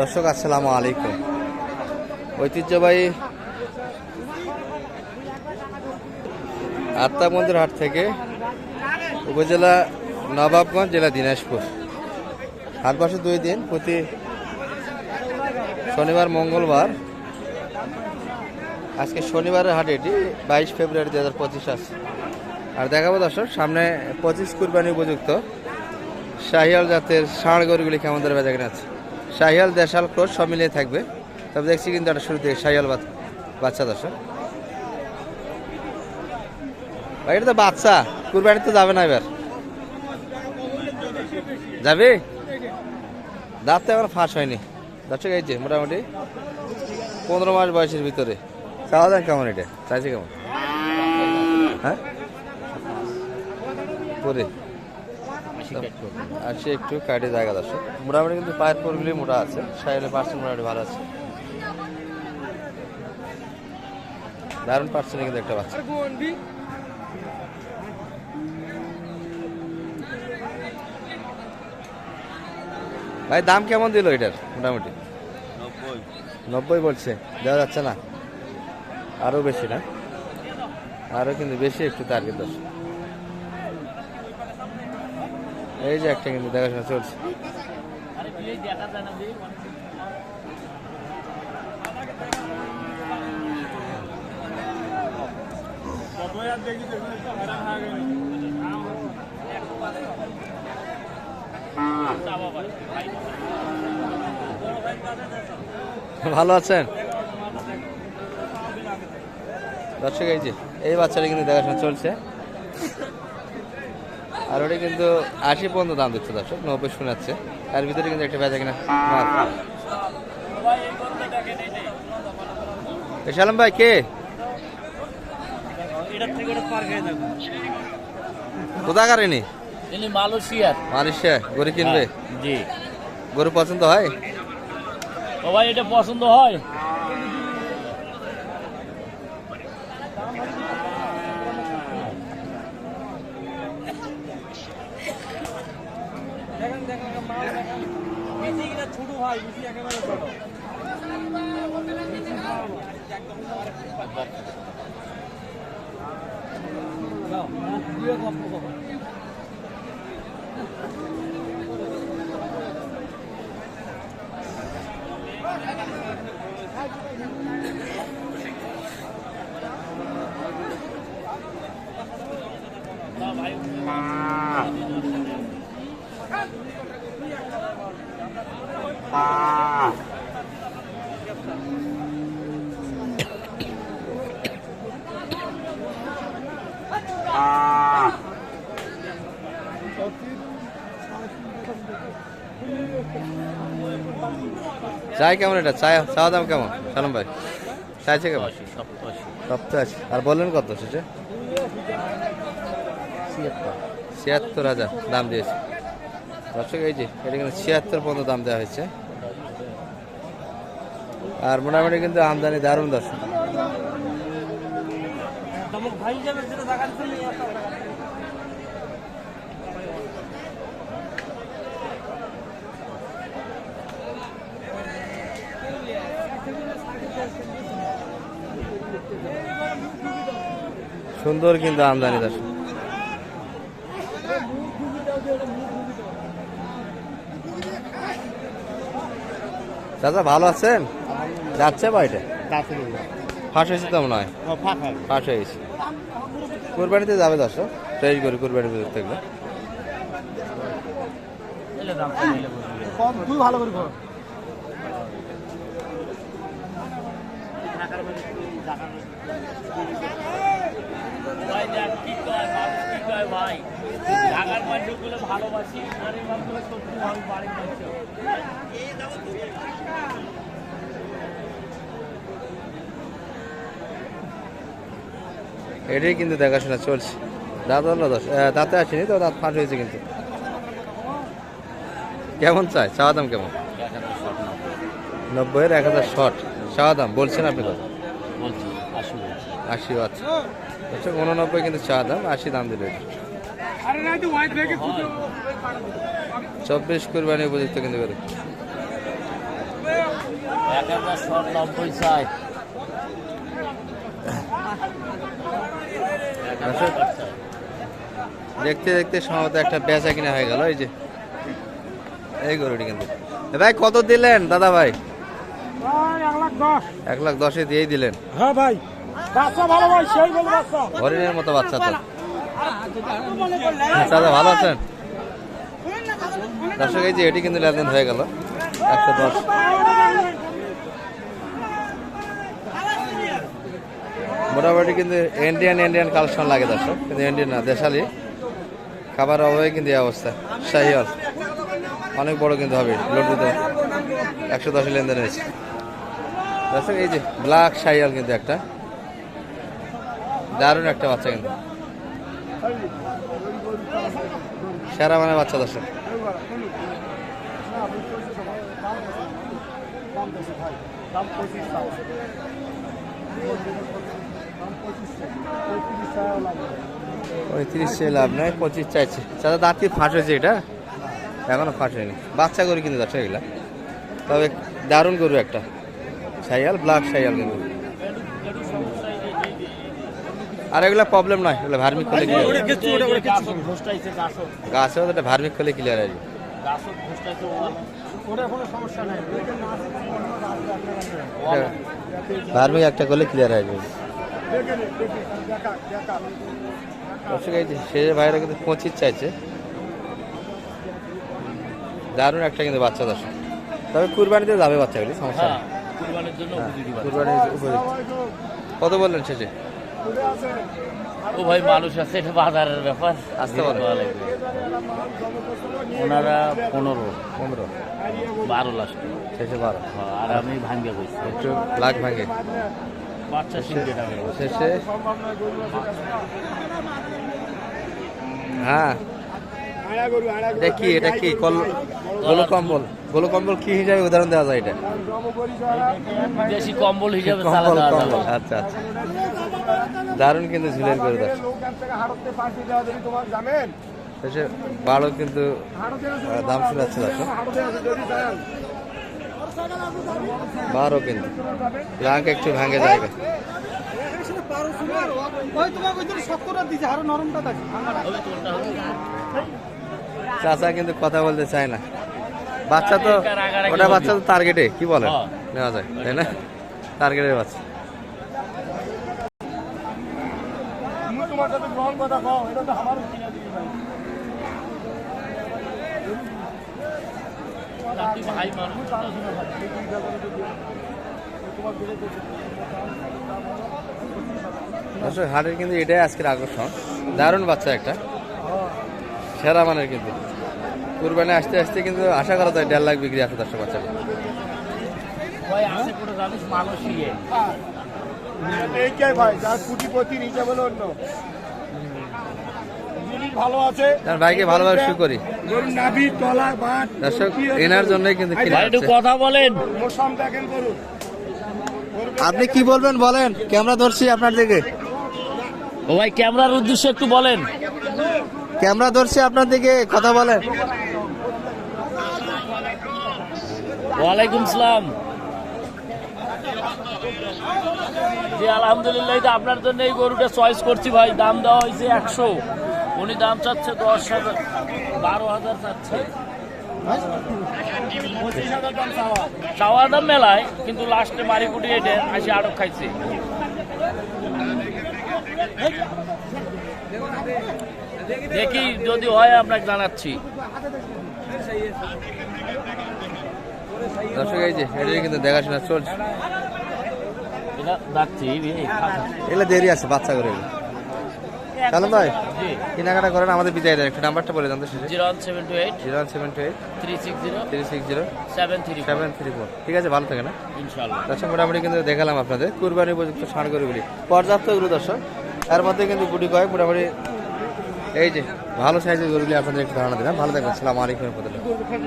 দর্শক, আসসালামু আলাইকুম। ঐতিহ্যবাহী আত্মা মন্দির হাট থেকে উপজেলা নবাবগঞ্জ, জেলা দিনাজপুর। হাট বসে দুই দিন, প্রতি শনিবার, মঙ্গলবার। আজকে শনিবারের হাট এটি, বাইশ ফেব্রুয়ারি দু হাজার পঁচিশ আছে আর দেখাবো দর্শক, সামনে পঁচিশ কুরবানি উপযুক্ত শাহিয়াল জাতের ষাঁড় গরুগুলি কেমন ধরে বেচা আছে। শাহিয়াল, দেশাল, ক্রোশ সব মিলিয়ে থাকবে। তবে দেখছি কিন্তু একটা শুরু থেকে শাহিয়াল বাচ- বাচ্চা দর্শক। ভাই, এটা তো বাচ্চা। কুরবানি তো যাবে না এবার। যাবে? দাঁত তো এখন ফাঁস হয়নি। দর্শক, এই যে মোটামুটি পনেরো মাস বয়সের ভিতরে। চাওয়া যান কেমন এটা? চাইছে কেমন? হ্যাঁ? পরে। আর সে একটু কাটে জায়গা দর্শক মোটামুটি কিন্তু পায়ের পরগুলি মোটা আছে। সাইলে পার্সেন্ট মোটামুটি ভালো আছে। দারুণ পার্সেন্ট কিন্তু একটা বাচ্চা। ভাই দাম কেমন দিল এটার? মোটামুটি? নব্বই। বলছে। দেওয়া যাচ্ছে না। আরও বেশি না? আরও কিন্তু বেশি একটু টার্গেট দশ এই যে একটা কিন্তু দেখাশোনা চলছে। ভালো আছেন? দর্শক, এই যে, এই বাচ্চাটা কিন্তু দেখাশোনা চলছে। আর ওটা কিন্তু আশি পর্যন্ত দাম দিচ্ছে দর্শক নব্বই শোনাচ্ছে। তার ভিতরে কিন্তু একটা বেচা কিনা। সালাম ভাই কে? কোথাকার ইনি? ইনি মালয়েশিয়ার। মালয়েশিয়া গরু কিনবে? জি। গরু পছন্দ হয়? ও ভাই এটা পছন্দ হয়? দেখেন দেখেন মাল দেখেন বিচি কিনা ছোট হয় বিচি একেবারে ছোট চাই কেমন এটা? চাই চাওয়া দাম কেমন? সালাম ভাই। চাইছে কেমন? সপ্তাহ আছে আর বললেন কত সেটা? ছিয়াত্তর। হাজার দাম দিয়েছে। দর্শক এই যে এটা কিন্তু ছিয়াত্তর পর্যন্ত দাম দেওয়া হয়েছে। আর মোটামুটি কিন্তু আমদানি দারুণ দর্শক। সুন্দর কিন্তু আমদানি দর্শক। চাচা, ভালো আছেন? যাচ্ছে বাড়িটা ফাঁস হয়েছে তো মনে হয়। ফাঁস হয়ে গেছে। কোরবানিতে যাবে দর্শক। ফ্রেশ করে কোরবানি পুজো থাকবে কমিলে বুঝবি এটাই কিন্তু দেখাশোনা চলছে। দাঁত হলো দশ দাঁতে আসেনি তো, দাঁত ফাঁস হয়েছে কিন্তু। কেমন চাই? চাওয়া দাম কেমন? নব্বইয়ের এক হাজার শর্ট চাওয়া দাম, বলছেন আপনি আসি বলছি আশি আচ্ছা আচ্ছা উননব্বই কিন্তু চাওয়া দাম আশি দাম দিল চব্বিশ কুরবানি উপযুক্ত কিন্তু বেরো। চাই। দেখতে দেখতে সম্ভবত একটা বেচা কিনা হয়ে গেল এই যে। এই গরুটি কিন্তু। ভাই কত দিলেন দাদা ভাই এক লাখ দশ। এক লাখ দশে দিয়েই দিলেন। হ্যাঁ ভাই। বাচ্চা ভালো ভাই সেই বল বাচ্চা। হরিণের মতো বাচ্চা তো। দাদা ভালো আছেন? দর্শক এই যে এটি কিন্তু লেনদেন হয়ে গেল। একশো দশ। মোটামুটি কিন্তু ইন্ডিয়ান ইন্ডিয়ান কালেকশন লাগে দর্শক। কিন্তু ইন্ডিয়ান না দেশালি। খাবার অভাবে কিন্তু এই অবস্থা। শাহিওয়াল। অনেক বড় কিন্তু হবে লড্ডু তো একশো দশে লেনদেন হয়েছে। দর্শক এই যে ব্ল্যাক শাহিওয়াল কিন্তু একটা। দারুণ একটা বাচ্চা কিন্তু। সেরা মানে বাচ্চা দর্শক। পঁয়ত্রিশ সে লাভ নাই, পঁচিশ চাইছে। চাচা, দাঁত কি ফাঁস হয়েছে এটা? এখনও ফাঁস হয়নি। বাচ্চা গরু কিন্তু দর্শক এগুলা। তবে দারুণ গরু একটা। সাইয়াল ব্ল্যাক সাইয়াল কিন্তু। আর এগুলা প্রবলেম নয় এগুলো ভার্মিক গাছত। গাছেও তো একটা ভার্মিক করলে ক্লিয়ার আসবে ভার্মিক একটা করলে ক্লিয়ার আসবে সে ভাইরা কিন্তু পঁচিশ চাইছে। দারুণ একটা কিন্তু বাচ্চা দর্শক। তবে কুরবানিতে যাবে বাচ্চাগুলি সমস্যা হ্যাঁ, কুরবানির জন্য উপযুক্ত কত বললেন শেষে? ও ভাই মানুষ আছে এটা বাজারের ব্যাপার। আসতে লাগবে। ওনারা পনেরো পনেরো বারো লাখ। শেষে বারো। আর আমি ভাঙ্গে বলছি একটু লাখ ভাঙে বাচ্চা শেষে? হ্যাঁ। এটা কি এটা কি? কল কম্বল গোলো কম্বল কি হিসাবে উদাহরণ দেওয়া যায় এটা? বিদেশি কম্বল হিসাবে কম্বল কম্বল আচ্ছা আচ্ছা। দারুণ কিন্তু ঝুলের করে জানেন শেষে বারো কিন্তু দাম শোনাচ্ছে চান বারো কিন্তু। লাখ একটু ভাঙে যাবে। চাচা কিন্তু কথা বলতে চায় না। বাচ্চা তো ওটা বাচ্চা তো টার্গেটে কি বলে? হ্যাঁ। নেওয়া যায় তাই না? টার্গেটের বাচ্চা। দর্শক হাটের কিন্তু এটাই আজকের আকর্ষণ। দারুণ বাচ্চা একটা। সেরা মানের কিন্তু। কুরবানি আসতে আসতে কিন্তু আশা করা যায় দেড় লাখ বিক্রি আছে দর্শক বাচ্চা ইয়ে? ভাইকে ভালোভাবে শুরু করি গরুর নাভি তলা বাট দর্শক এনার জন্যই কিন্তু। কথা বলেন। আপনি কি বলবেন বলেন? ক্যামেরা ধরছি আপনার দিকে। ও ভাই ক্যামেরার উদ্দেশ্যে একটু বলেন। ক্যামেরা ধরছি আপনার দিকে কথা বলেন। ওয়ালাইকুম সালাম। জি আলহামদুলিল্লাহ তো আপনার জন্য এই গরুটা চয়েস করছি ভাই। দাম দেওয়া হয়েছে একশো। উনি দাম চাচ্ছে দশ হাজার। বারো হাজার চাচ্ছে। চাওয়া। দাম মেলায় কিন্তু লাস্টে মারি কুটি এটা আসি আটক খাইছে। দেখি যদি হয় আপনাকে জানাচ্ছি। দর্শক এই যে কিন্তু দেখাশোনা চলছে। এগুলো দেরি আছে বাচ্চা করে এগুলো। কালাম ভাই কেনাকাটা করেন আমাদের বিদায় দেন একটু নাম্বারটা বলে দেন তো zero one seven two eight. Zero one seven two eight. Three six zero. Three six zero. Seven three seven three four. ঠিক আছে ভালো থাকে না ইনশাল্লাহ দর্শক মোটামুটি কিন্তু দেখালাম আপনাদের কুরবানি উপযুক্ত ষাঁড় গরুগুলি। পর্যাপ্ত এগুলো দর্শক। তার মধ্যে কিন্তু গুটি কয়েক মোটামুটি এই যে ভালো সাইজের গরুগুলি আপনাদের একটু ধারণা দিলাম। ভালো থাকবেন সালাম আলাইকুম রহমতুল্লাহ।